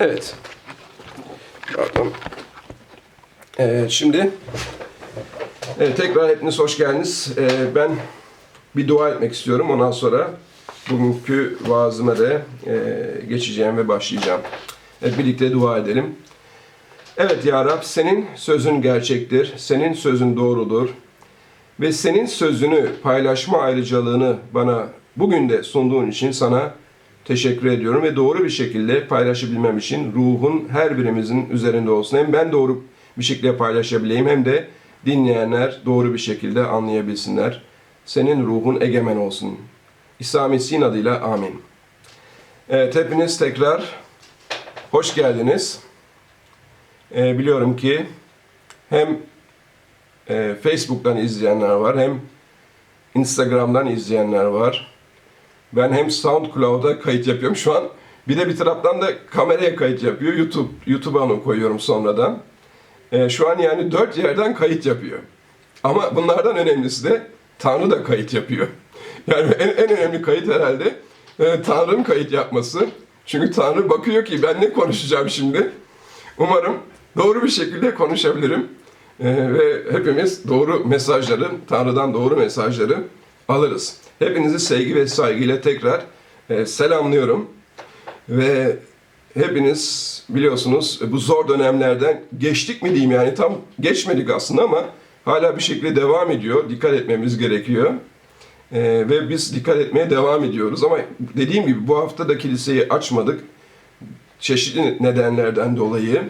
Evet. Pardon. Evet, şimdi evet, tekrar hepiniz hoş geldiniz. Ee, ben bir dua etmek istiyorum. Ondan sonra bugünkü vaazıma da e, geçeceğim ve başlayacağım. Evet, birlikte dua edelim. Evet ya Rab, senin sözün gerçektir, senin sözün doğrudur ve senin sözünü paylaşma ayrıcalığını bana bugün de sunduğun için sana teşekkür ediyorum ve doğru bir şekilde paylaşabilmem için ruhun her birimizin üzerinde olsun. Hem ben doğru bir şekilde paylaşabileyim hem de dinleyenler doğru bir şekilde anlayabilsinler. Senin ruhun egemen olsun. İsa Mesih'in adıyla amin. Evet hepiniz tekrar hoş geldiniz. Ee, biliyorum ki hem e, Facebook'tan izleyenler var hem Instagram'dan izleyenler var. Ben hem SoundCloud'a kayıt yapıyorum şu an. Bir de bir taraftan da kameraya kayıt yapıyor. YouTube YouTube'a onu koyuyorum sonradan. Ee, şu an yani dört yerden kayıt yapıyor. Ama bunlardan önemlisi de Tanrı da kayıt yapıyor. Yani en, en önemli kayıt herhalde e, Tanrı'nın kayıt yapması. Çünkü Tanrı bakıyor ki ben ne konuşacağım şimdi. Umarım doğru bir şekilde konuşabilirim. Ee, ve hepimiz doğru mesajları, Tanrı'dan doğru mesajları alırız. Hepinizi sevgi ve saygıyla tekrar e, selamlıyorum. Ve hepiniz biliyorsunuz bu zor dönemlerden geçtik mi diyeyim yani tam geçmedik aslında ama hala bir şekilde devam ediyor. Dikkat etmemiz gerekiyor. E, ve biz dikkat etmeye devam ediyoruz ama dediğim gibi bu hafta da kiliseyi açmadık. Çeşitli nedenlerden dolayı.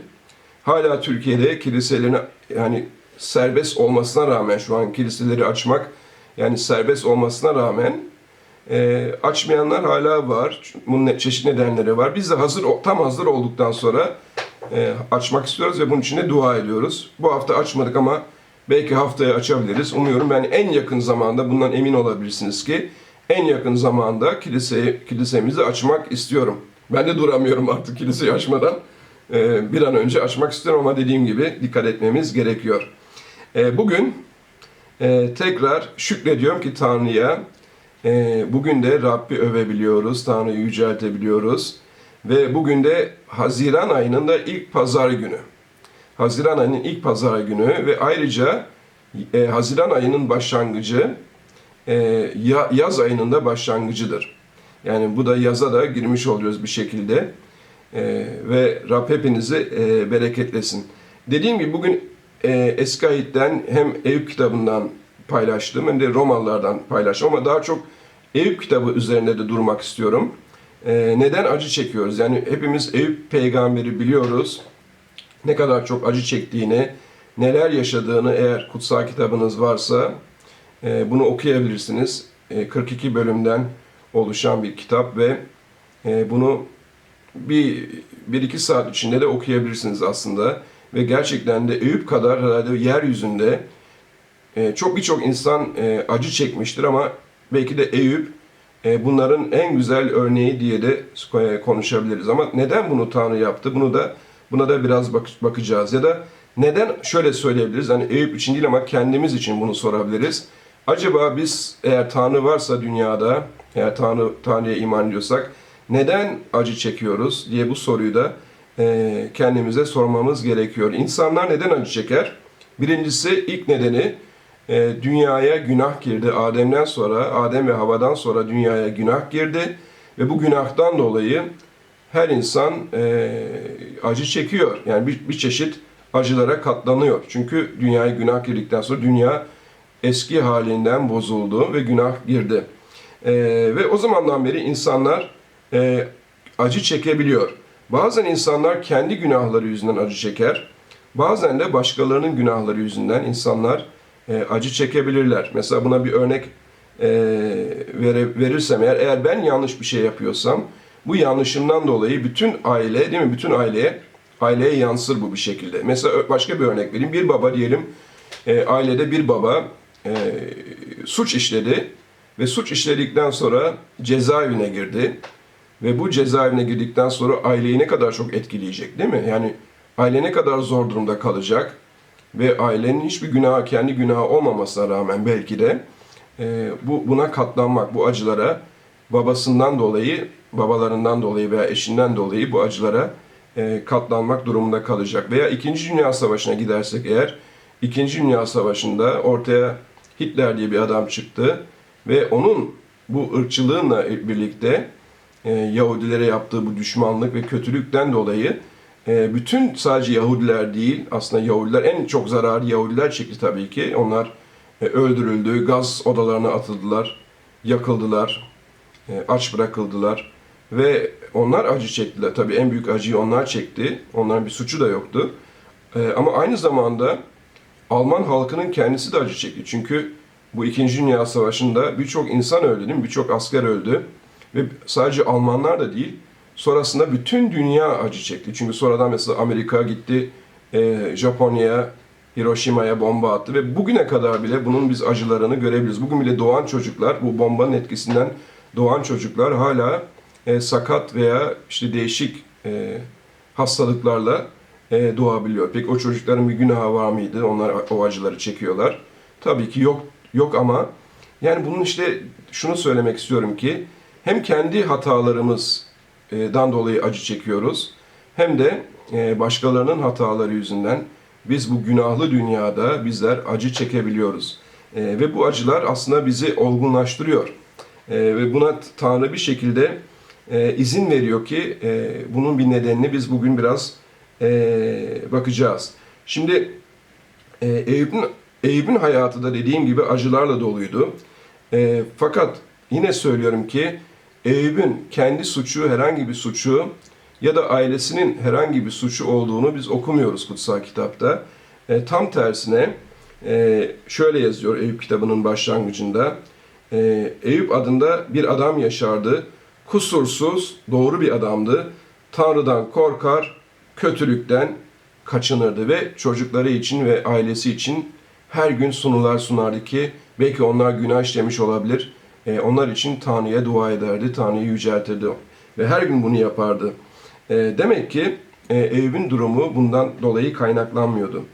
Hala Türkiye'de kiliselerin yani serbest olmasına rağmen şu an kiliseleri açmak yani serbest olmasına rağmen e, açmayanlar hala var. Bunun çeşitli nedenleri var. Biz de hazır tam hazır olduktan sonra e, açmak istiyoruz ve bunun için de dua ediyoruz. Bu hafta açmadık ama belki haftaya açabiliriz. Umuyorum ben en yakın zamanda bundan emin olabilirsiniz ki en yakın zamanda kiliseyi, kilisemizi açmak istiyorum. Ben de duramıyorum artık kiliseyi açmadan. E, bir an önce açmak istiyorum ama dediğim gibi dikkat etmemiz gerekiyor. E, bugün ee, tekrar şükrediyorum ki Tanrı'ya e, bugün de Rabbi övebiliyoruz, Tanrı'yı yüceltebiliyoruz. Ve bugün de Haziran ayının da ilk pazar günü. Haziran ayının ilk pazar günü ve ayrıca e, Haziran ayının başlangıcı e, ya- yaz ayının da başlangıcıdır. Yani bu da yaza da girmiş oluyoruz bir şekilde. E, ve Rab hepinizi e, bereketlesin. Dediğim gibi bugün e, Eski Ayet'ten hem Eyüp kitabından paylaştım hem de Romalılardan paylaştım ama daha çok Eyüp kitabı üzerinde de durmak istiyorum. E, neden acı çekiyoruz? Yani hepimiz Eyüp peygamberi biliyoruz. Ne kadar çok acı çektiğini, neler yaşadığını eğer kutsal kitabınız varsa e, bunu okuyabilirsiniz. E, 42 bölümden oluşan bir kitap ve e, bunu bir, bir iki saat içinde de okuyabilirsiniz aslında. Ve gerçekten de Eyüp kadar herhalde yeryüzünde e, çok birçok insan e, acı çekmiştir ama belki de Eyüp e, bunların en güzel örneği diye de konuşabiliriz. Ama neden bunu Tanrı yaptı? Bunu da buna da biraz bak- bakacağız. Ya da neden şöyle söyleyebiliriz? Hani Eyüp için değil ama kendimiz için bunu sorabiliriz. Acaba biz eğer Tanrı varsa dünyada, eğer Tanrı Tanrı'ya iman ediyorsak neden acı çekiyoruz diye bu soruyu da e, kendimize sormamız gerekiyor. İnsanlar neden acı çeker? Birincisi ilk nedeni e, dünyaya günah girdi. Adem'den sonra, Adem ve Hava'dan sonra dünyaya günah girdi ve bu günahtan dolayı her insan e, acı çekiyor. Yani bir, bir çeşit acılara katlanıyor. Çünkü dünyaya günah girdikten sonra dünya eski halinden bozuldu ve günah girdi. E, ve o zamandan beri insanlar e, acı çekebiliyor. Bazen insanlar kendi günahları yüzünden acı çeker. Bazen de başkalarının günahları yüzünden insanlar e, acı çekebilirler. Mesela buna bir örnek e, vere, verirsem eğer, eğer ben yanlış bir şey yapıyorsam bu yanlışımdan dolayı bütün aile değil mi? Bütün aileye aileye yansır bu bir şekilde. Mesela başka bir örnek vereyim. Bir baba diyelim e, ailede bir baba e, suç işledi ve suç işledikten sonra cezaevine girdi. Ve bu cezaevine girdikten sonra aileyi ne kadar çok etkileyecek değil mi? Yani aile ne kadar zor durumda kalacak ve ailenin hiçbir günahı, kendi günahı olmamasına rağmen belki de e, bu buna katlanmak, bu acılara babasından dolayı, babalarından dolayı veya eşinden dolayı bu acılara e, katlanmak durumunda kalacak. Veya İkinci Dünya Savaşı'na gidersek eğer, İkinci Dünya Savaşı'nda ortaya Hitler diye bir adam çıktı ve onun bu ırkçılığınla birlikte e, Yahudilere yaptığı bu düşmanlık ve kötülükten dolayı e, bütün sadece Yahudiler değil, aslında Yahudiler en çok zararı Yahudiler çekti tabii ki. Onlar e, öldürüldü, gaz odalarına atıldılar, yakıldılar, e, aç bırakıldılar ve onlar acı çektiler. Tabii en büyük acıyı onlar çekti. Onların bir suçu da yoktu. Ama aynı zamanda Alman halkının kendisi de acı çekti. Çünkü bu İkinci Dünya Savaşı'nda birçok insan öldü değil mi? Birçok asker öldü. Ve sadece Almanlar da değil, sonrasında bütün dünya acı çekti. Çünkü sonradan mesela Amerika gitti, e, Japonya'ya, Hiroşima'ya bomba attı ve bugüne kadar bile bunun biz acılarını görebiliriz. Bugün bile doğan çocuklar, bu bombanın etkisinden doğan çocuklar hala e, sakat veya işte değişik e, hastalıklarla e, doğabiliyor. Peki o çocukların bir günahı var mıydı? Onlar o acıları çekiyorlar. Tabii ki yok yok ama yani bunun işte şunu söylemek istiyorum ki hem kendi hatalarımızdan dolayı acı çekiyoruz hem de e, başkalarının hataları yüzünden biz bu günahlı dünyada bizler acı çekebiliyoruz. E, ve bu acılar aslında bizi olgunlaştırıyor. E, ve buna Tanrı bir şekilde e, izin veriyor ki e, bunun bir nedenini biz bugün biraz e, bakacağız. Şimdi e, Eyüp'ün Eyüp'ün hayatı da dediğim gibi acılarla doluydu. E, fakat yine söylüyorum ki Eyüp'ün kendi suçu, herhangi bir suçu ya da ailesinin herhangi bir suçu olduğunu biz okumuyoruz kutsal kitapta. E, tam tersine e, şöyle yazıyor Eyüp kitabının başlangıcında. E, Eyüp adında bir adam yaşardı. Kusursuz, doğru bir adamdı. Tanrı'dan korkar, kötülükten kaçınırdı ve çocukları için ve ailesi için her gün sunular sunardı ki belki onlar günah işlemiş olabilir. E, onlar için Tanrı'ya dua ederdi, Tanrı'yı yüceltirdi ve her gün bunu yapardı. E, demek ki e, Eyüp'ün durumu bundan dolayı kaynaklanmıyordu.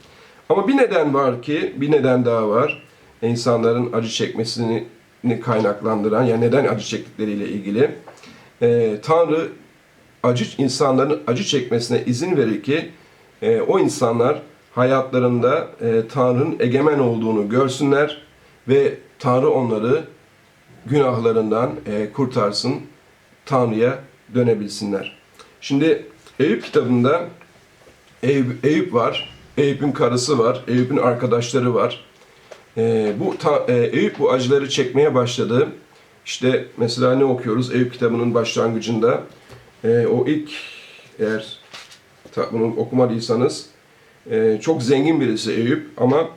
Ama bir neden var ki, bir neden daha var. İnsanların acı çekmesini kaynaklandıran, yani neden acı çektikleriyle ilgili. E, Tanrı acı insanların acı çekmesine izin verir ki e, o insanlar hayatlarında e, Tanrı'nın egemen olduğunu görsünler ve Tanrı onları günahlarından e, kurtarsın, Tanrı'ya dönebilsinler. Şimdi Eyüp kitabında Eyüp, Eyüp var, Eyüp'ün karısı var, Eyüp'ün arkadaşları var. E, bu ta, e, Eyüp bu acıları çekmeye başladı. İşte mesela ne okuyoruz Eyüp kitabının başlangıcında? E, o ilk eğer bunu okumadıysanız e, çok zengin birisi Eyüp ama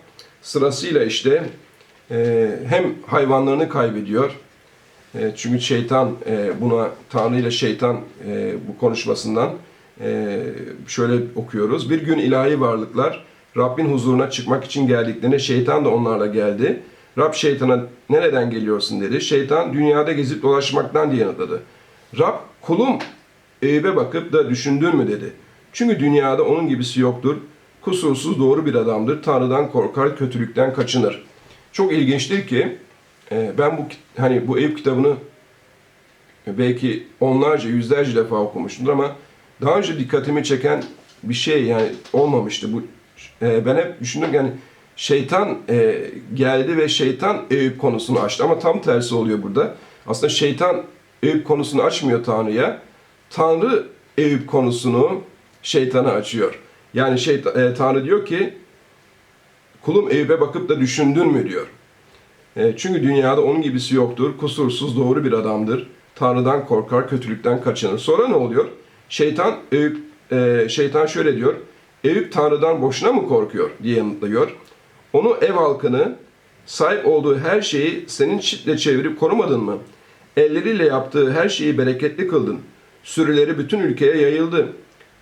sırasıyla işte e, hem hayvanlarını kaybediyor. E, çünkü şeytan e, buna Tanrı ile şeytan e, bu konuşmasından şöyle okuyoruz. Bir gün ilahi varlıklar Rabbin huzuruna çıkmak için geldiklerinde şeytan da onlarla geldi. Rab şeytana nereden geliyorsun dedi. Şeytan dünyada gezip dolaşmaktan diye yanıtladı. Rab kulum Eyüp'e bakıp da düşündün mü dedi. Çünkü dünyada onun gibisi yoktur. Kusursuz doğru bir adamdır. Tanrı'dan korkar, kötülükten kaçınır. Çok ilginçtir ki e, ben bu hani bu Eyüp kitabını belki onlarca, yüzlerce defa okumuşumdur ama daha önce dikkatimi çeken bir şey yani olmamıştı. Bu e, ben hep düşündüm yani şeytan e, geldi ve şeytan Eyüp konusunu açtı ama tam tersi oluyor burada. Aslında şeytan Eyüp konusunu açmıyor Tanrı'ya. Tanrı Eyüp konusunu şeytana açıyor. Yani şeytan, Tanrı diyor ki kulum Eyüp'e bakıp da düşündün mü diyor. E, çünkü dünyada onun gibisi yoktur. Kusursuz doğru bir adamdır. Tanrı'dan korkar, kötülükten kaçınır. Sonra ne oluyor? Şeytan Eyüp, e, şeytan şöyle diyor. Eyüp Tanrı'dan boşuna mı korkuyor diye yanıtlıyor. Onu ev halkını sahip olduğu her şeyi senin çitle çevirip korumadın mı? Elleriyle yaptığı her şeyi bereketli kıldın. Sürüleri bütün ülkeye yayıldı.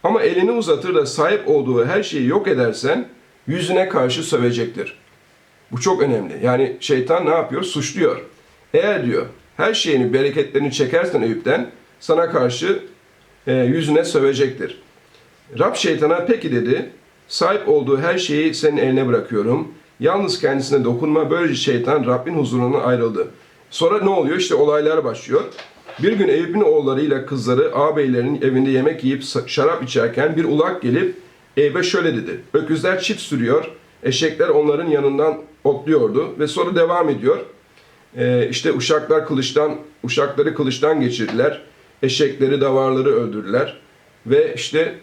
Ama elini uzatır da sahip olduğu her şeyi yok edersen yüzüne karşı sövecektir. Bu çok önemli. Yani şeytan ne yapıyor? Suçluyor. Eğer diyor her şeyini, bereketlerini çekersen Eyüp'ten sana karşı e, yüzüne sövecektir. Rab şeytana peki dedi. Sahip olduğu her şeyi senin eline bırakıyorum. Yalnız kendisine dokunma. Böylece şeytan Rabbin huzuruna ayrıldı. Sonra ne oluyor? İşte olaylar başlıyor. Bir gün Eyüp'ün oğullarıyla kızları ağabeylerinin evinde yemek yiyip şarap içerken bir ulak gelip Eyüp'e şöyle dedi. Öküzler çift sürüyor, eşekler onların yanından otluyordu ve sonra devam ediyor. Ee, işte uşaklar kılıçtan, uşakları kılıçtan geçirdiler. Eşekleri, davarları öldürdüler. Ve işte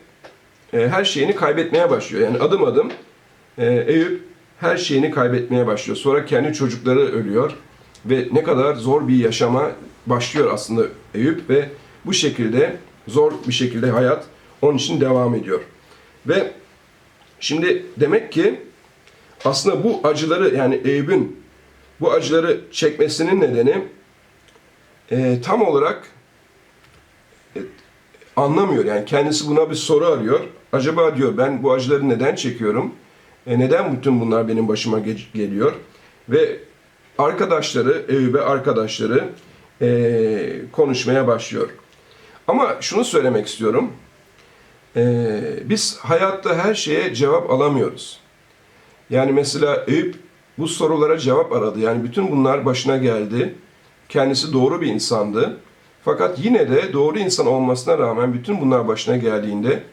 e, her şeyini kaybetmeye başlıyor. Yani adım adım e, Eyüp her şeyini kaybetmeye başlıyor. Sonra kendi çocukları ölüyor ve ne kadar zor bir yaşama başlıyor aslında Eyüp ve bu şekilde zor bir şekilde hayat onun için devam ediyor. Ve şimdi demek ki aslında bu acıları yani Eyüp'ün bu acıları çekmesinin nedeni e, tam olarak e, anlamıyor. Yani kendisi buna bir soru arıyor. Acaba diyor ben bu acıları neden çekiyorum? E, neden bütün bunlar benim başıma ge- geliyor? Ve arkadaşları, Eyüp'e arkadaşları e, konuşmaya başlıyor. Ama şunu söylemek istiyorum. E, biz hayatta her şeye cevap alamıyoruz. Yani mesela Eyüp bu sorulara cevap aradı. Yani bütün bunlar başına geldi. Kendisi doğru bir insandı. Fakat yine de doğru insan olmasına rağmen bütün bunlar başına geldiğinde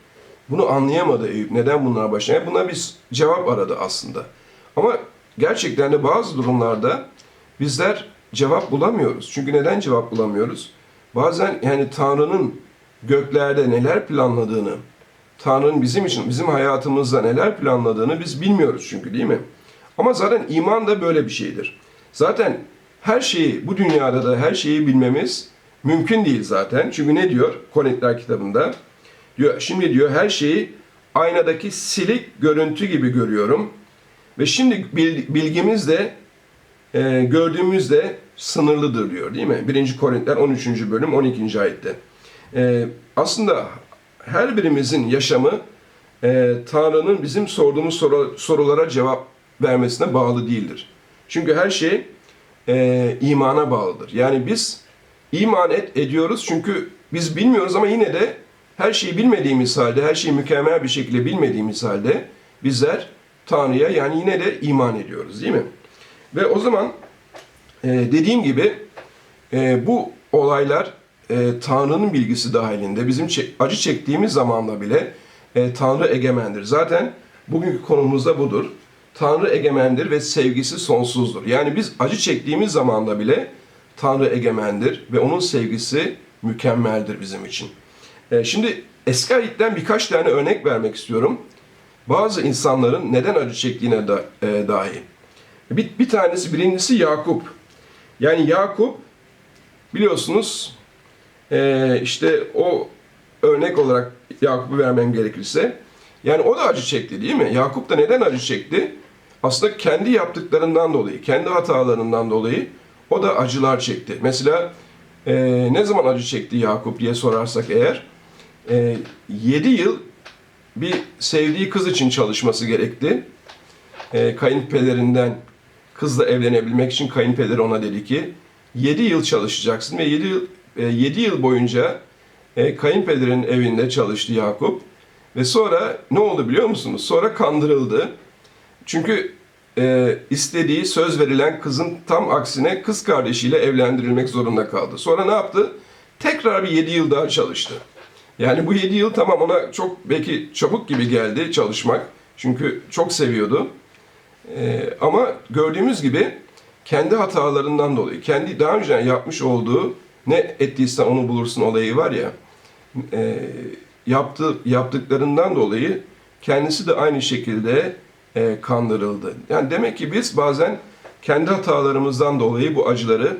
bunu anlayamadı Eyüp. Neden bunlar başına geldi? Buna bir cevap aradı aslında. Ama gerçekten de bazı durumlarda bizler cevap bulamıyoruz. Çünkü neden cevap bulamıyoruz? Bazen yani Tanrı'nın göklerde neler planladığını, Tanrı'nın bizim için, bizim hayatımızda neler planladığını biz bilmiyoruz çünkü değil mi? Ama zaten iman da böyle bir şeydir. Zaten her şeyi, bu dünyada da her şeyi bilmemiz mümkün değil zaten. Çünkü ne diyor Korinthler kitabında? Diyor, şimdi diyor her şeyi aynadaki silik görüntü gibi görüyorum. Ve şimdi bil- bilgimiz de e, gördüğümüz de sınırlıdır diyor değil mi? 1. Korinthler 13. bölüm 12. ayette. E, aslında her birimizin yaşamı e, Tanrı'nın bizim sorduğumuz soru, sorulara cevap vermesine bağlı değildir. Çünkü her şey e, imana bağlıdır. Yani biz iman et ediyoruz çünkü biz bilmiyoruz ama yine de her şeyi bilmediğimiz halde, her şeyi mükemmel bir şekilde bilmediğimiz halde bizler Tanrı'ya yani yine de iman ediyoruz değil mi? Ve o zaman e, dediğim gibi e, bu olaylar e, Tanrı'nın bilgisi dahilinde bizim çe- acı çektiğimiz zamanda bile e, Tanrı egemendir. Zaten bugünkü konumuz da budur. Tanrı egemendir ve sevgisi sonsuzdur. Yani biz acı çektiğimiz zamanda bile Tanrı egemendir ve onun sevgisi mükemmeldir bizim için. E, şimdi eski ayetten birkaç tane örnek vermek istiyorum. Bazı insanların neden acı çektiğine da, e, dahi. Bir, bir tanesi, birincisi Yakup. Yani Yakup biliyorsunuz e, işte o örnek olarak Yakup'u vermem gerekirse yani o da acı çekti değil mi? Yakup da neden acı çekti? Aslında kendi yaptıklarından dolayı, kendi hatalarından dolayı o da acılar çekti. Mesela e, ne zaman acı çekti Yakup diye sorarsak eğer e, 7 yıl bir sevdiği kız için çalışması gerekti. E, kayınpederinden kızla evlenebilmek için kayınpederi ona dedi ki 7 yıl çalışacaksın ve 7 yıl, 7 yıl boyunca e, kayınpederin evinde çalıştı Yakup. Ve sonra ne oldu biliyor musunuz? Sonra kandırıldı. Çünkü e, istediği söz verilen kızın tam aksine kız kardeşiyle evlendirilmek zorunda kaldı. Sonra ne yaptı? Tekrar bir 7 yıl daha çalıştı. Yani bu 7 yıl tamam ona çok belki çabuk gibi geldi çalışmak. Çünkü çok seviyordu. Ee, ama gördüğümüz gibi kendi hatalarından dolayı, kendi daha önce yapmış olduğu ne ettiysen onu bulursun olayı var ya, e, yaptı, yaptıklarından dolayı kendisi de aynı şekilde e, kandırıldı. Yani demek ki biz bazen kendi hatalarımızdan dolayı bu acıları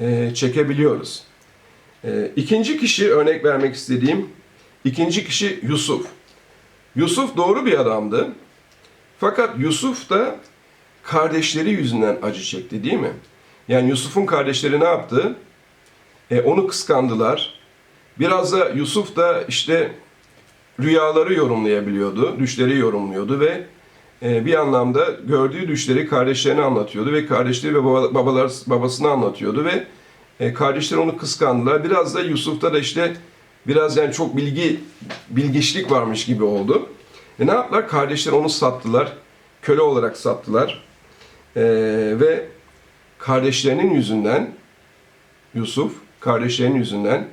e, çekebiliyoruz. E, ikinci kişi örnek vermek istediğim, ikinci kişi Yusuf. Yusuf doğru bir adamdı. Fakat Yusuf da kardeşleri yüzünden acı çekti değil mi? Yani Yusuf'un kardeşleri ne yaptı? E, onu kıskandılar. Biraz da Yusuf da işte rüyaları yorumlayabiliyordu, düşleri yorumluyordu ve e, bir anlamda gördüğü düşleri kardeşlerine anlatıyordu ve kardeşleri ve baba- babalar babasına anlatıyordu ve e, kardeşleri onu kıskandılar. Biraz da Yusuf'ta da işte biraz yani çok bilgi bilgiçlik varmış gibi oldu. E ne yaptılar? Kardeşler onu sattılar. Köle olarak sattılar. E, ve kardeşlerinin yüzünden Yusuf kardeşlerinin yüzünden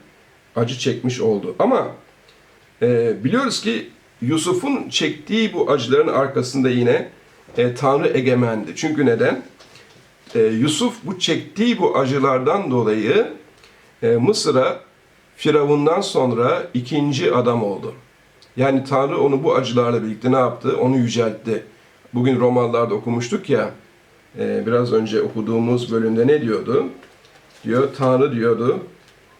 acı çekmiş oldu. Ama e, biliyoruz ki Yusuf'un çektiği bu acıların arkasında yine e, Tanrı egemendi. Çünkü neden? E, Yusuf bu çektiği bu acılardan dolayı e, Mısır'a Firavundan sonra ikinci adam oldu. Yani Tanrı onu bu acılarla birlikte ne yaptı? Onu yüceltti. Bugün Romalılarda okumuştuk ya, e, biraz önce okuduğumuz bölümde ne diyordu? Diyor, Tanrı diyordu,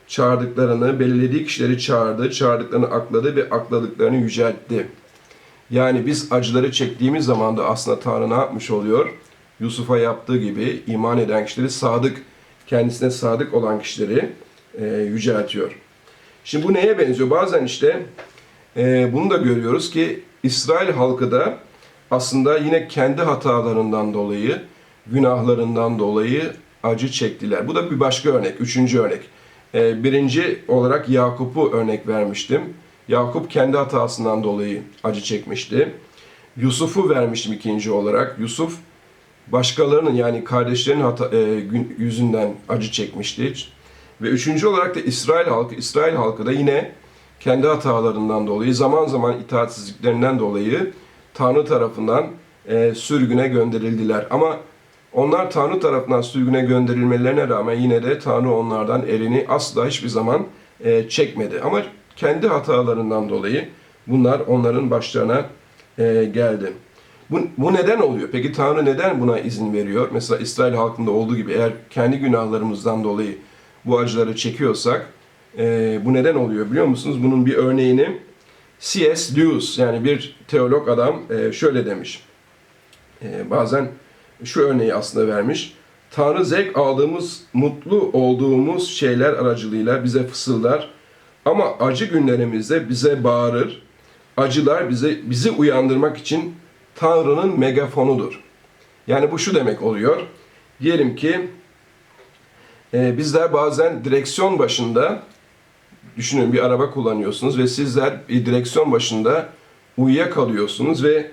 çağırdıklarını, belirlediği kişileri çağırdı, çağırdıklarını akladı ve akladıklarını yüceltti. Yani biz acıları çektiğimiz zaman da aslında Tanrı ne yapmış oluyor? Yusuf'a yaptığı gibi iman eden kişileri sadık, kendisine sadık olan kişileri e, yüceltiyor. Şimdi bu neye benziyor? Bazen işte e, bunu da görüyoruz ki İsrail halkı da aslında yine kendi hatalarından dolayı, günahlarından dolayı acı çektiler. Bu da bir başka örnek, üçüncü örnek. E, birinci olarak Yakup'u örnek vermiştim. Yakup kendi hatasından dolayı acı çekmişti. Yusuf'u vermiştim ikinci olarak. Yusuf başkalarının yani kardeşlerinin hata, e, yüzünden acı çekmişti. Ve üçüncü olarak da İsrail halkı. İsrail halkı da yine kendi hatalarından dolayı, zaman zaman itaatsizliklerinden dolayı Tanrı tarafından e, sürgüne gönderildiler. Ama onlar Tanrı tarafından sürgüne gönderilmelerine rağmen yine de Tanrı onlardan elini asla hiçbir zaman e, çekmedi. Ama kendi hatalarından dolayı bunlar onların başlarına e, geldi. Bu, bu neden oluyor? Peki Tanrı neden buna izin veriyor? Mesela İsrail halkında olduğu gibi eğer kendi günahlarımızdan dolayı bu acıları çekiyorsak e, bu neden oluyor biliyor musunuz? Bunun bir örneğini C.S. Lewis yani bir teolog adam e, şöyle demiş. E, bazen şu örneği aslında vermiş. Tanrı zevk aldığımız, mutlu olduğumuz şeyler aracılığıyla bize fısıldar ama acı günlerimizde bize bağırır. Acılar bize bizi uyandırmak için Tanrı'nın megafonudur. Yani bu şu demek oluyor. Diyelim ki e, bizler bazen direksiyon başında düşünün bir araba kullanıyorsunuz ve sizler bir direksiyon başında uyuyakalıyorsunuz ve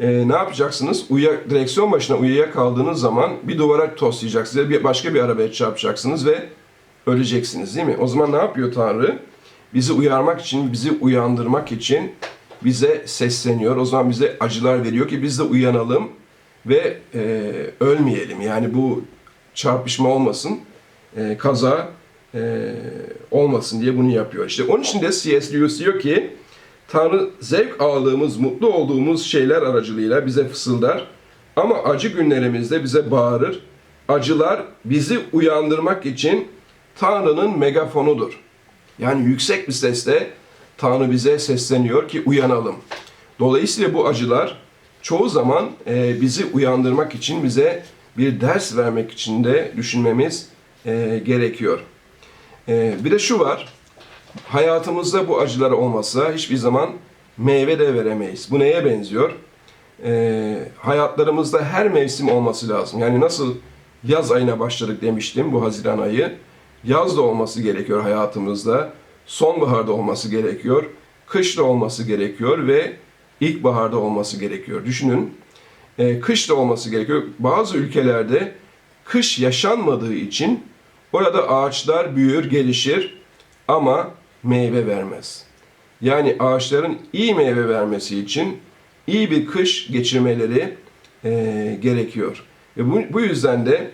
e, ne yapacaksınız? Uyuya, direksiyon başına uyuyakaldığınız zaman bir duvara toslayacaksınız ya bir başka bir arabaya çarpacaksınız ve öleceksiniz değil mi? O zaman ne yapıyor Tanrı? Bizi uyarmak için, bizi uyandırmak için bize sesleniyor. O zaman bize acılar veriyor ki biz de uyanalım ve e, ölmeyelim. Yani bu çarpışma olmasın, e, kaza e, olmasın diye bunu yapıyor. İşte onun için de C.S. Lewis diyor ki Tanrı zevk aldığımız, mutlu olduğumuz şeyler aracılığıyla bize fısıldar ama acı günlerimizde bize bağırır. Acılar bizi uyandırmak için Tanrı'nın megafonudur. Yani yüksek bir sesle Tanrı bize sesleniyor ki uyanalım. Dolayısıyla bu acılar çoğu zaman e, bizi uyandırmak için, bize bir ders vermek için de düşünmemiz e, gerekiyor. E, bir de şu var, hayatımızda bu acılar olmasa hiçbir zaman meyve de veremeyiz. Bu neye benziyor? E, hayatlarımızda her mevsim olması lazım. Yani nasıl yaz ayına başladık demiştim bu Haziran ayı. Yaz da olması gerekiyor hayatımızda. Sonbaharda olması gerekiyor. Kışta olması gerekiyor ve ilkbaharda olması gerekiyor. Düşünün, e, kış da olması gerekiyor. Bazı ülkelerde kış yaşanmadığı için orada ağaçlar büyür, gelişir ama meyve vermez. Yani ağaçların iyi meyve vermesi için iyi bir kış geçirmeleri e, gerekiyor. Ve bu, bu yüzden de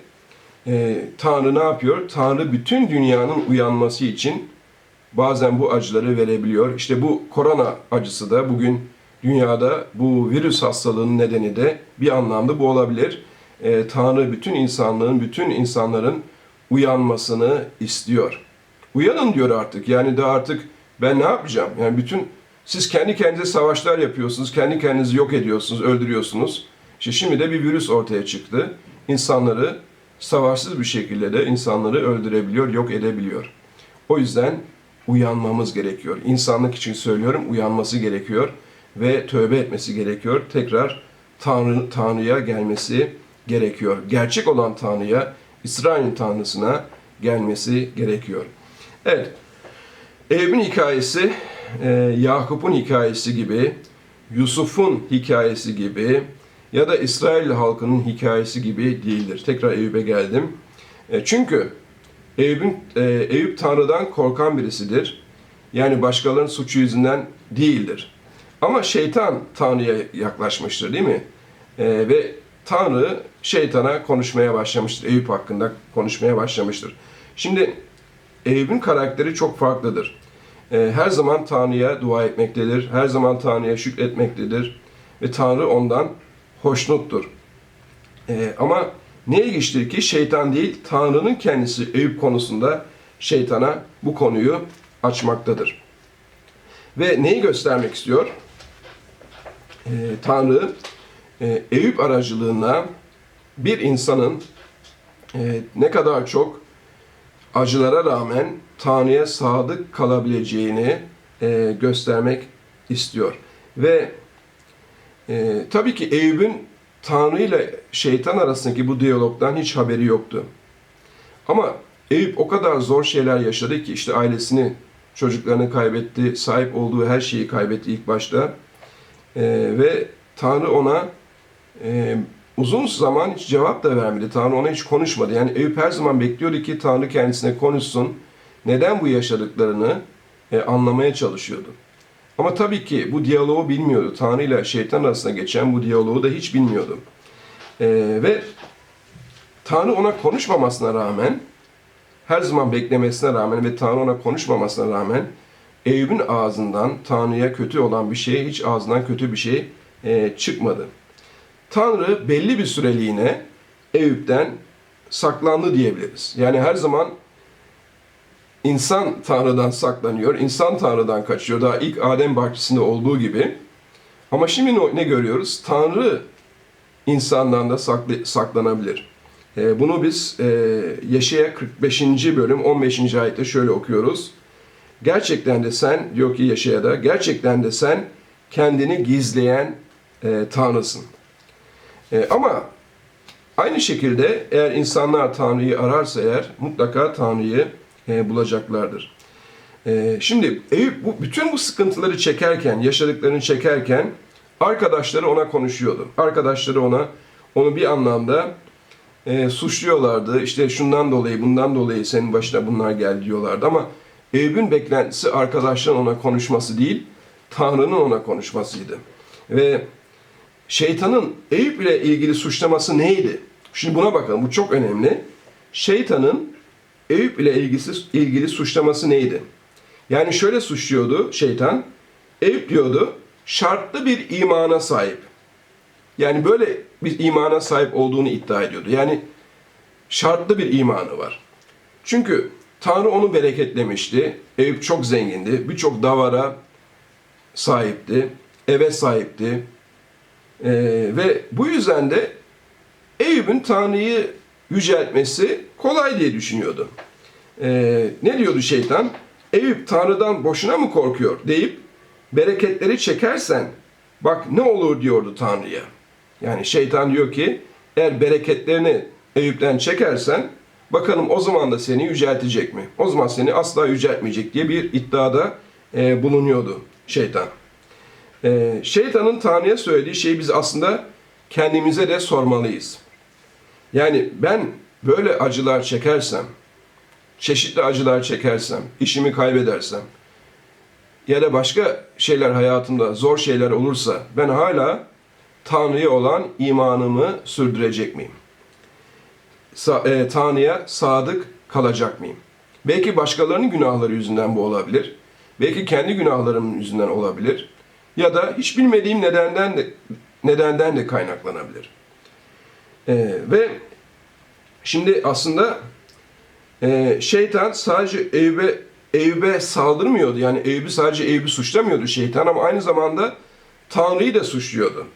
e, Tanrı ne yapıyor? Tanrı bütün dünyanın uyanması için bazen bu acıları verebiliyor. İşte bu korona acısı da bugün dünyada bu virüs hastalığının nedeni de bir anlamda bu olabilir. E, Tanrı bütün insanlığın, bütün insanların uyanmasını istiyor. Uyanın diyor artık. Yani de artık ben ne yapacağım? Yani bütün siz kendi kendinize savaşlar yapıyorsunuz, kendi kendinizi yok ediyorsunuz, öldürüyorsunuz. İşte şimdi de bir virüs ortaya çıktı. İnsanları savaşsız bir şekilde de insanları öldürebiliyor, yok edebiliyor. O yüzden uyanmamız gerekiyor. İnsanlık için söylüyorum, uyanması gerekiyor ve tövbe etmesi gerekiyor. Tekrar Tanrı Tanrı'ya gelmesi gerekiyor. Gerçek olan Tanrı'ya, İsrail'in Tanrısına gelmesi gerekiyor. Evet, Eyüp'ün hikayesi, e, Yakup'un hikayesi gibi, Yusuf'un hikayesi gibi ya da İsrail halkının hikayesi gibi değildir. Tekrar Eyüp'e geldim. E, çünkü Eyüp'ün, e, Eyüp Tanrı'dan korkan birisidir. Yani başkalarının suçu yüzünden değildir. Ama şeytan Tanrı'ya yaklaşmıştır değil mi? E, ve Tanrı şeytana konuşmaya başlamıştır. Eyüp hakkında konuşmaya başlamıştır. Şimdi Eyüp'ün karakteri çok farklıdır. E, her zaman Tanrı'ya dua etmektedir. Her zaman Tanrı'ya şükretmektedir. Ve Tanrı ondan hoşnuttur. E, ama ne ilginçtir ki şeytan değil, Tanrı'nın kendisi Eyüp konusunda şeytana bu konuyu açmaktadır. Ve neyi göstermek istiyor? E, Tanrı e, Eyüp aracılığına bir insanın e, ne kadar çok acılara rağmen Tanrı'ya sadık kalabileceğini e, göstermek istiyor. Ve e, tabii ki Eyüp'ün Tanrı ile şeytan arasındaki bu diyalogdan hiç haberi yoktu. Ama Eyüp o kadar zor şeyler yaşadı ki işte ailesini, çocuklarını kaybetti, sahip olduğu her şeyi kaybetti ilk başta. E, ve Tanrı ona e, uzun zaman hiç cevap da vermedi. Tanrı ona hiç konuşmadı. Yani Eyüp her zaman bekliyordu ki Tanrı kendisine konuşsun. Neden bu yaşadıklarını e, anlamaya çalışıyordu. Ama tabii ki bu diyaloğu bilmiyordu. Tanrı ile şeytan arasında geçen bu diyaloğu da hiç bilmiyordu. E, ve Tanrı ona konuşmamasına rağmen, her zaman beklemesine rağmen ve Tanrı ona konuşmamasına rağmen Eyüp'ün ağzından Tanrı'ya kötü olan bir şey, hiç ağzından kötü bir şey e, çıkmadı. Tanrı belli bir süreliğine Eyüp'ten saklandı diyebiliriz. Yani her zaman insan Tanrı'dan saklanıyor, insan Tanrı'dan kaçıyor. Daha ilk Adem bahçesinde olduğu gibi. Ama şimdi ne görüyoruz? Tanrı insandan da saklı, saklanabilir. E, bunu biz e, Yaşaya 45. bölüm 15. ayette şöyle okuyoruz. Gerçekten de sen, diyor ki Yaşaya'da, gerçekten de sen kendini gizleyen e, Tanrısın. E, ama aynı şekilde eğer insanlar Tanrı'yı ararsa eğer mutlaka Tanrı'yı e, bulacaklardır. E, şimdi Eyüp bu, bütün bu sıkıntıları çekerken, yaşadıklarını çekerken arkadaşları ona konuşuyordu. Arkadaşları ona onu bir anlamda e, suçluyorlardı. İşte şundan dolayı, bundan dolayı senin başına bunlar geldi diyorlardı ama Eyüp'ün beklentisi arkadaşların ona konuşması değil, Tanrı'nın ona konuşmasıydı. Ve şeytanın Eyüp ile ilgili suçlaması neydi? Şimdi buna bakalım. Bu çok önemli. Şeytanın Eyüp ile ilgisi, ilgili suçlaması neydi? Yani şöyle suçluyordu şeytan. Eyüp diyordu şartlı bir imana sahip. Yani böyle bir imana sahip olduğunu iddia ediyordu. Yani şartlı bir imanı var. Çünkü Tanrı onu bereketlemişti. Eyüp çok zengindi. Birçok davara sahipti. Eve sahipti. Ee, ve bu yüzden de Eyüp'ün Tanrı'yı yüceltmesi kolay diye düşünüyordu. Ee, ne diyordu şeytan? Eyüp Tanrı'dan boşuna mı korkuyor deyip bereketleri çekersen bak ne olur diyordu Tanrı'ya. Yani şeytan diyor ki eğer bereketlerini Eyüp'ten çekersen bakalım o zaman da seni yüceltecek mi? O zaman seni asla yüceltmeyecek diye bir iddiada e, bulunuyordu şeytan. E, şeytanın Tanrı'ya söylediği şeyi biz aslında kendimize de sormalıyız. Yani ben böyle acılar çekersem, çeşitli acılar çekersem, işimi kaybedersem ya da başka şeyler hayatımda zor şeyler olursa ben hala Tanrı'ya olan imanımı sürdürecek miyim? E, Tanrı'ya sadık kalacak mıyım? Belki başkalarının günahları yüzünden bu olabilir. Belki kendi günahlarımın yüzünden olabilir. Ya da hiç bilmediğim nedenden de nedenden de kaynaklanabilir. Ee, ve şimdi aslında e, şeytan sadece Eyüp'e Eyüp'e saldırmıyordu. Yani Eyüp'ü sadece Eyüp'ü suçlamıyordu şeytan ama aynı zamanda Tanrı'yı da suçluyordu.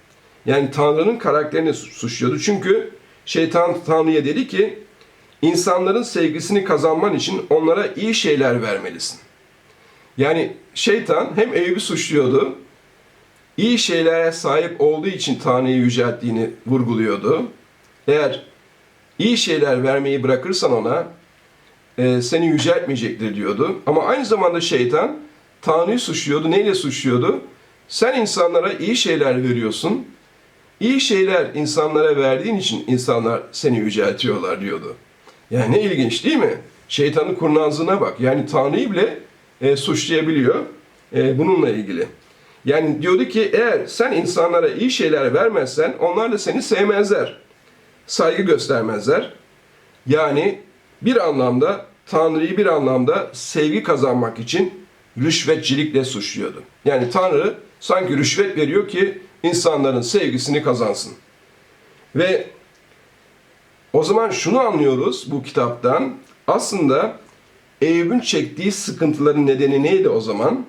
Yani Tanrı'nın karakterini suçluyordu. Çünkü şeytan Tanrı'ya dedi ki insanların sevgisini kazanman için onlara iyi şeyler vermelisin. Yani şeytan hem Eyüp'ü suçluyordu, iyi şeylere sahip olduğu için Tanrı'yı yücelttiğini vurguluyordu. Eğer iyi şeyler vermeyi bırakırsan ona e, seni yüceltmeyecektir diyordu. Ama aynı zamanda şeytan Tanrı'yı suçluyordu. Neyle suçluyordu? Sen insanlara iyi şeyler veriyorsun. İyi şeyler insanlara verdiğin için insanlar seni yüceltiyorlar diyordu. Yani ne ilginç değil mi? Şeytanın kurnazlığına bak. Yani Tanrı'yı bile e, suçlayabiliyor e, bununla ilgili. Yani diyordu ki eğer sen insanlara iyi şeyler vermezsen onlar da seni sevmezler. Saygı göstermezler. Yani bir anlamda Tanrı'yı bir anlamda sevgi kazanmak için rüşvetçilikle suçluyordu. Yani Tanrı sanki rüşvet veriyor ki insanların sevgisini kazansın. Ve o zaman şunu anlıyoruz bu kitaptan. Aslında Eyüp'ün çektiği sıkıntıların nedeni neydi o zaman?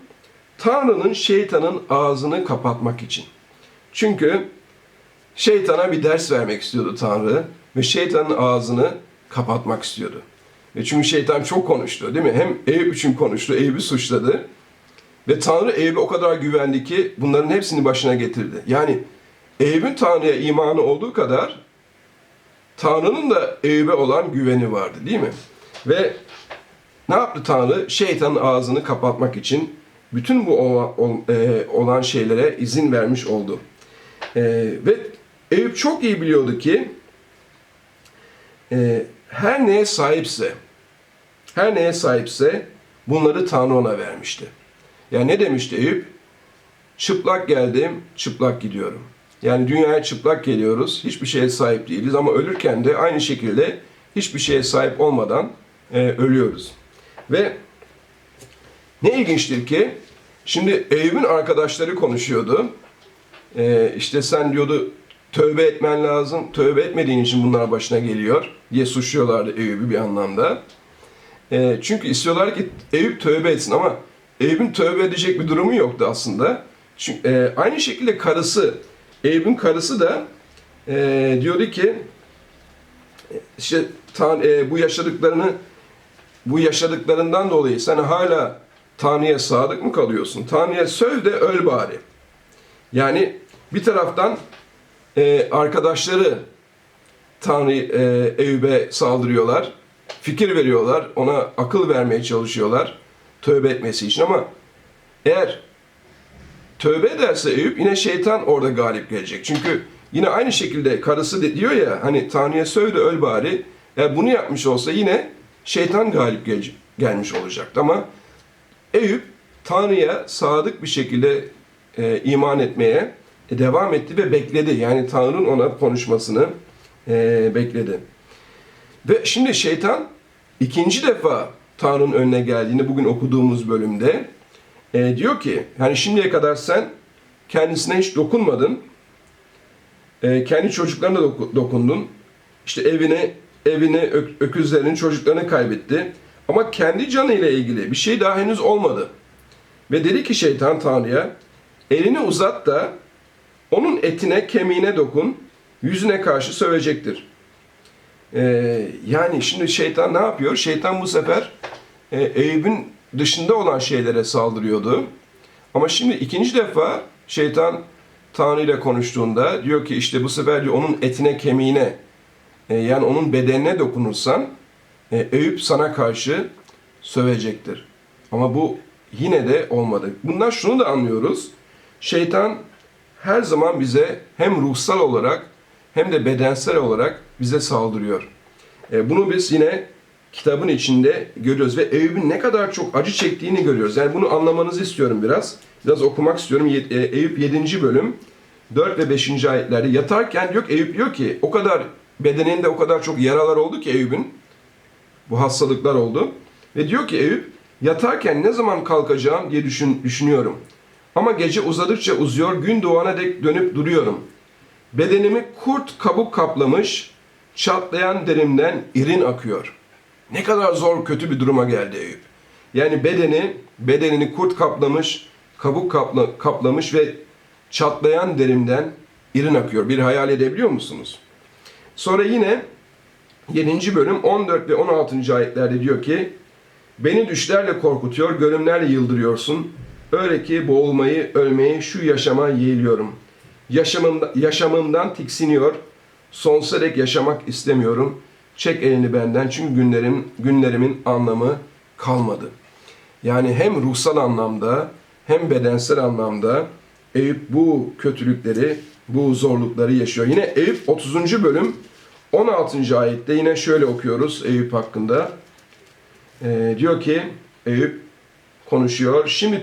Tanrı'nın şeytanın ağzını kapatmak için. Çünkü şeytana bir ders vermek istiyordu Tanrı ve şeytanın ağzını kapatmak istiyordu. Ve çünkü şeytan çok konuştu değil mi? Hem Eyüp için konuştu, Eyüp'ü suçladı. Ve Tanrı Eyüp'e o kadar güvendi ki bunların hepsini başına getirdi. Yani Eyüp'ün Tanrı'ya imanı olduğu kadar Tanrı'nın da Eyüp'e olan güveni vardı değil mi? Ve ne yaptı Tanrı? Şeytanın ağzını kapatmak için bütün bu e, olan şeylere izin vermiş oldu. E, ve Eyüp çok iyi biliyordu ki e, her neye sahipse, her neye sahipse bunları Tanrı ona vermişti. Yani ne demişti Eyüp? Çıplak geldim, çıplak gidiyorum. Yani dünyaya çıplak geliyoruz, hiçbir şeye sahip değiliz ama ölürken de aynı şekilde hiçbir şeye sahip olmadan e, ölüyoruz. Ve ne ilginçtir ki, şimdi Eyüp'ün arkadaşları konuşuyordu. E, işte sen diyordu tövbe etmen lazım, tövbe etmediğin için bunlar başına geliyor diye suçluyorlardı Eyüp'ü bir anlamda. E, çünkü istiyorlar ki Eyüp tövbe etsin ama Eyüp'ün tövbe edecek bir durumu yoktu aslında. Çünkü, e, aynı şekilde karısı, Eyüp'ün karısı da e, diyordu ki işte tan, e, bu yaşadıklarını bu yaşadıklarından dolayı sen hala Tanrı'ya sadık mı kalıyorsun? Tanrı'ya söv de öl bari. Yani bir taraftan e, arkadaşları Tanrı e, Eyüp'e saldırıyorlar. Fikir veriyorlar. Ona akıl vermeye çalışıyorlar. Tövbe etmesi için ama eğer tövbe ederse Eyüp yine şeytan orada galip gelecek. Çünkü yine aynı şekilde karısı de diyor ya hani Tanrı'ya söyle öl bari. Eğer bunu yapmış olsa yine şeytan galip gel gelmiş olacaktı ama Eyüp Tanrı'ya sadık bir şekilde e, iman etmeye e, devam etti ve bekledi. Yani Tanrı'nın ona konuşmasını e, bekledi. Ve şimdi şeytan ikinci defa Tanrı'nın önüne geldiğini bugün okuduğumuz bölümde e, diyor ki yani şimdiye kadar sen kendisine hiç dokunmadın. E, kendi çocuklarına doku, dokundun. İşte evini, evini, ök, öküzlerinin çocuklarını kaybetti. Ama kendi canıyla ilgili bir şey daha henüz olmadı. Ve dedi ki şeytan Tanrı'ya elini uzat da onun etine, kemiğine dokun, yüzüne karşı sövecektir. Ee, yani şimdi şeytan ne yapıyor? Şeytan bu sefer e, Eyüp'ün dışında olan şeylere saldırıyordu. Ama şimdi ikinci defa şeytan Tanrı ile konuştuğunda diyor ki işte bu sefer diyor, onun etine, kemiğine e, yani onun bedenine dokunursan e, Eyüp sana karşı sövecektir. Ama bu yine de olmadı. Bundan şunu da anlıyoruz. Şeytan her zaman bize hem ruhsal olarak hem de bedensel olarak bize saldırıyor. E, bunu biz yine kitabın içinde görüyoruz ve Eyüp'ün ne kadar çok acı çektiğini görüyoruz. Yani bunu anlamanızı istiyorum biraz. Biraz okumak istiyorum. E, Eyüp 7. bölüm 4 ve 5. ayetlerde yatarken diyor Eyüp diyor ki o kadar bedeninde o kadar çok yaralar oldu ki Eyüp'ün bu hastalıklar oldu. Ve diyor ki Eyüp yatarken ne zaman kalkacağım diye düşün, düşünüyorum. Ama gece uzadıkça uzuyor, gün doğana dek dönüp duruyorum. Bedenimi kurt kabuk kaplamış, çatlayan derimden irin akıyor. Ne kadar zor, kötü bir duruma geldi Eyüp. Yani bedeni, bedenini kurt kaplamış, kabuk kapla, kaplamış ve çatlayan derimden irin akıyor. Bir hayal edebiliyor musunuz? Sonra yine 7. bölüm 14 ve 16. ayetlerde diyor ki Beni düşlerle korkutuyor, görümlerle yıldırıyorsun. Öyle ki boğulmayı, ölmeyi, şu yaşama yeğliyorum. Yaşamımda, yaşamımdan tiksiniyor. Sonsuza dek yaşamak istemiyorum. Çek elini benden çünkü günlerim, günlerimin anlamı kalmadı. Yani hem ruhsal anlamda hem bedensel anlamda Eyüp bu kötülükleri, bu zorlukları yaşıyor. Yine Eyüp 30. bölüm 16. ayette yine şöyle okuyoruz Eyüp hakkında. Ee, diyor ki Eyüp konuşuyor. Şimdi